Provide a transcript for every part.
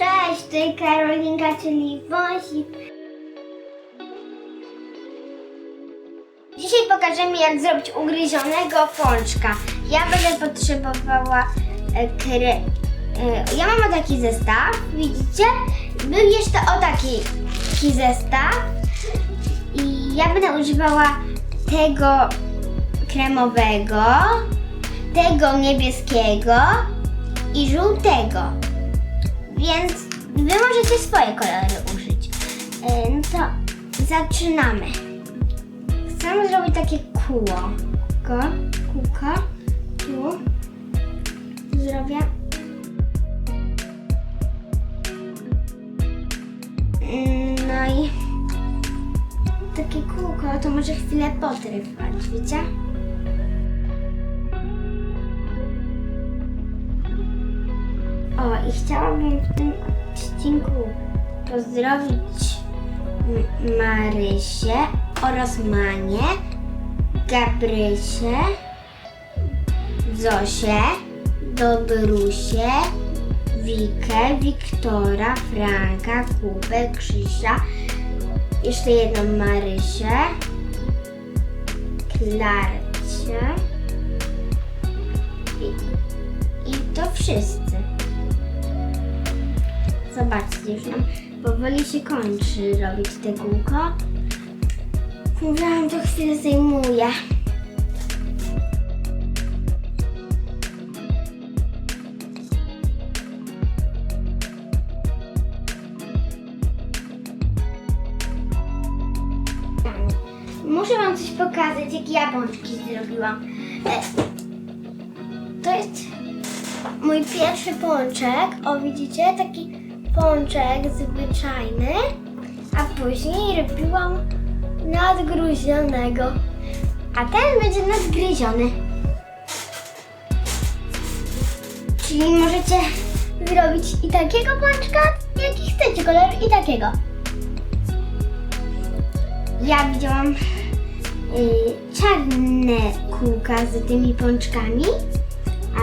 Cześć, tutaj Karolinka, czyli wąsik. Dzisiaj pokażemy, jak zrobić ugryzionego pączka. Ja będę potrzebowała e, kre... e, Ja mam taki zestaw, widzicie? Był jeszcze o taki, taki zestaw. I ja będę używała tego kremowego, tego niebieskiego i żółtego. Więc wy możecie swoje kolory użyć. E, No to zaczynamy. Chcę zrobić takie kóło. Ko, kółko. Tu. Zrobię. Mm, No i takie kółko to może chwilę potrwać, wiecie? O, i chciałabym w tym odcinku pozdrowić Marysię oraz Manię, Gabrysię, Zosię, Dobrusię, Wikę, Wiktora, Franka, Kubę, Krzysia, jeszcze jedną Marysię, Klarcie i, i to wszyscy. Zobaczcie, już powoli się kończy robić te kółko. Mówiłam, to chwilę zajmuje. Muszę wam coś pokazać, jak ja pączki zrobiłam. E, to jest mój pierwszy pączek. O, widzicie? Taki pączek zwyczajny. A później robiłam nadgryzionego. A ten będzie nadgryziony. Czyli możecie zrobić i takiego pączka, jaki chcecie kolor, i takiego. Ja widziałam y, czarne kółka z tymi pączkami,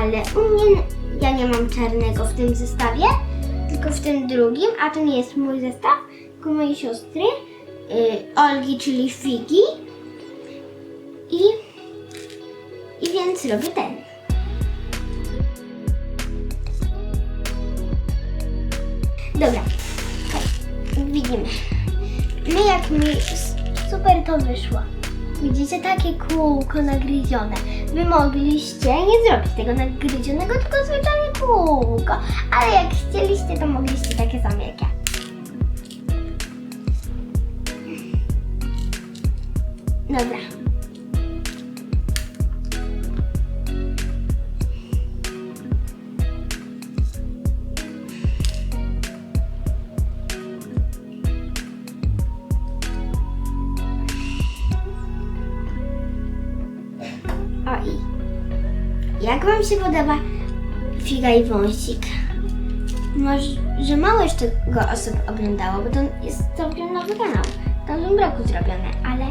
ale u mnie ja nie mam czarnego w tym zestawie, tylko w tym drugim, a to nie jest mój zestaw, tylko mojej siostry, y, Olgi, czyli Figi. I, I więc robię ten. Dobra, tak, widzimy. My jak mi super to wyszło. Widzicie takie kółko nagryzione. Wy mogliście nie zrobić tego nagryzionego, tylko zwyczajne kółko. Ale jak chcieliście, to mogliście takie same jak ja. Dobra. O i jak Wam się podoba Figa i Wąsik? Może, że mało jeszcze go osób oglądało, bo to jest całkiem nowy kanał. W tamtym roku zrobiony, ale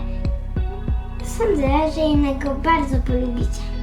sądzę, że jednak go bardzo polubicie.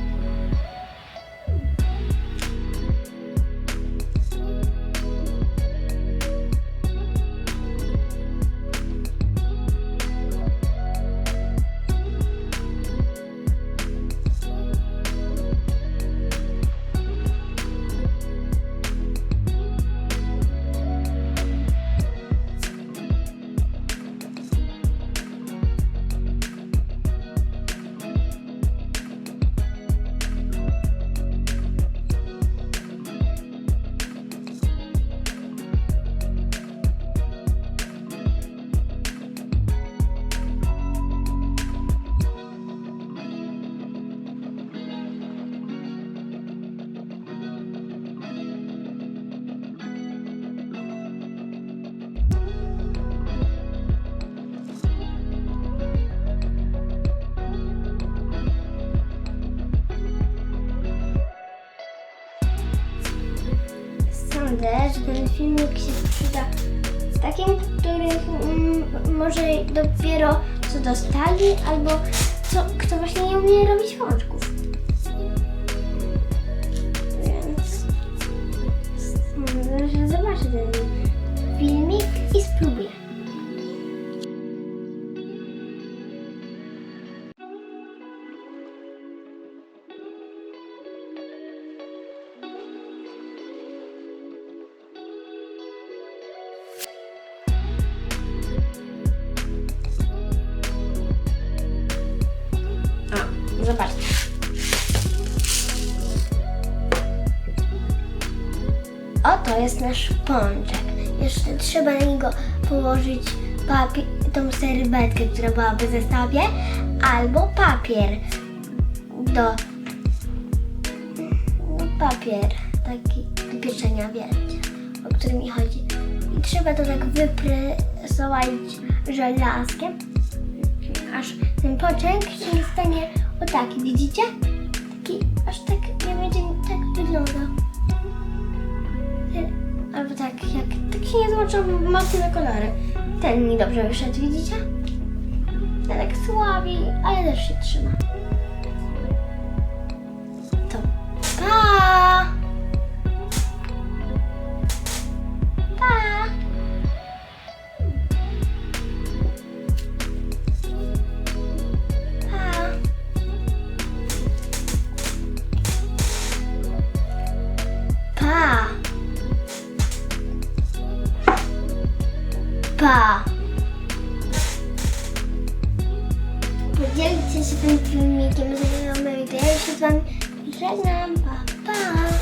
Sądzę, że ten filmik się przyda takim, których mm, może dopiero co dostali, albo co, kto właśnie nie umie robić pączków. Więc sądzę, że zobaczę ten filmik i spróbuję. Zobaczcie. Oto jest nasz pączek. Jeszcze trzeba na niego położyć papier, tą serwetkę, która była w zestawie, albo papier do no, papier taki do pieczenia, wiecie, o który mi chodzi. I trzeba to tak wypresować żelazkiem, aż ten pączek się nie stanie o taki, widzicie? Taki, aż tak nie będzie tak wyglądał. Albo tak, jak tak się nie złączą mocne kolory. Ten mi dobrze wyszedł, widzicie? Ten tak słabiej, ale też się trzyma. Pa! Podzielcie się tym filmikiem z znajomymi, ja się z wami żegnam. Pa, pa!